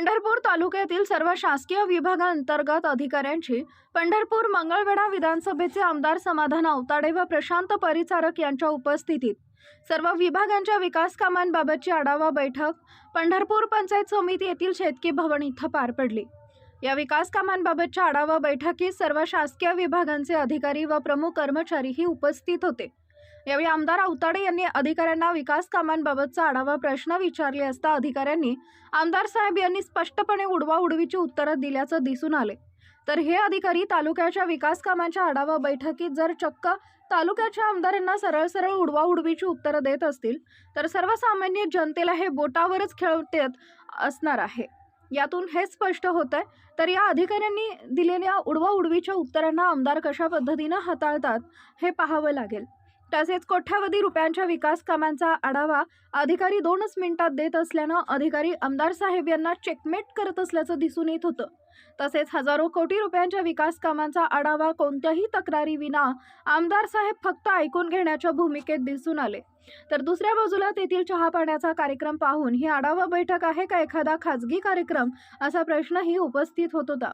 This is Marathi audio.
पंढरपूर तालुक्यातील सर्व शासकीय विभागांतर्गत अधिकाऱ्यांची पंढरपूर मंगळवेढा विधानसभेचे आमदार समाधान अवताडे व प्रशांत परिचारक यांच्या उपस्थितीत सर्व विभागांच्या विकास कामांबाबतची आढावा बैठक पंढरपूर पंचायत समिती येथील शेतकी भवन इथं पार पडली. या विकास कामांबाबतच्या आढावा बैठकीत सर्व शासकीय विभागांचे अधिकारी व प्रमुख कर्मचारीही उपस्थित होते. यावेळी आमदार आवताडे यांनी अधिकाऱ्यांना विकास कामांबाबतचा आढावा प्रश्न विचारले असता अधिकाऱ्यांनी आमदार साहेब यांनी स्पष्टपणे उडवाउडवीची उत्तरं दिल्याचं दिसून आले. तर हे अधिकारी तालुक्याच्या विकास कामांच्या आढावा बैठकीत जर चक्क तालुक्याच्या आमदारांना सरळ सरळ उडवाउडवीची उत्तरं देत असतील तर सर्वसामान्य जनतेला हे बोटावरच खेळतेत असणार आहे. यातून हे स्पष्ट होत आहे तर या अधिकाऱ्यांनी दिलेल्या उडवाउडवीच्या उत्तरांना आमदार कशा पद्धतीनं हाताळतात हे पाहावं लागेल. तसेच कोट्यावधी रुपयांच्या विकास कामांचा आढावा अधिकारी दोनच मिनिटात देत असल्यानं अधिकारी आमदार साहेब यांना चेकमेट करत असल्याचं दिसून येत होतं. तसेच हजारो कोटी रुपयांच्या विकास कामांचा आढावा कोणत्याही तक्रारी विना आमदार साहेब फक्त ऐकून घेण्याच्या भूमिकेत दिसून आले. तर दुसऱ्या बाजूला तेथील चहा पाण्याचा कार्यक्रम पाहून ही आढावा बैठक आहे का एखादा खाजगी कार्यक्रम? असा प्रश्नही उपस्थित होत होता.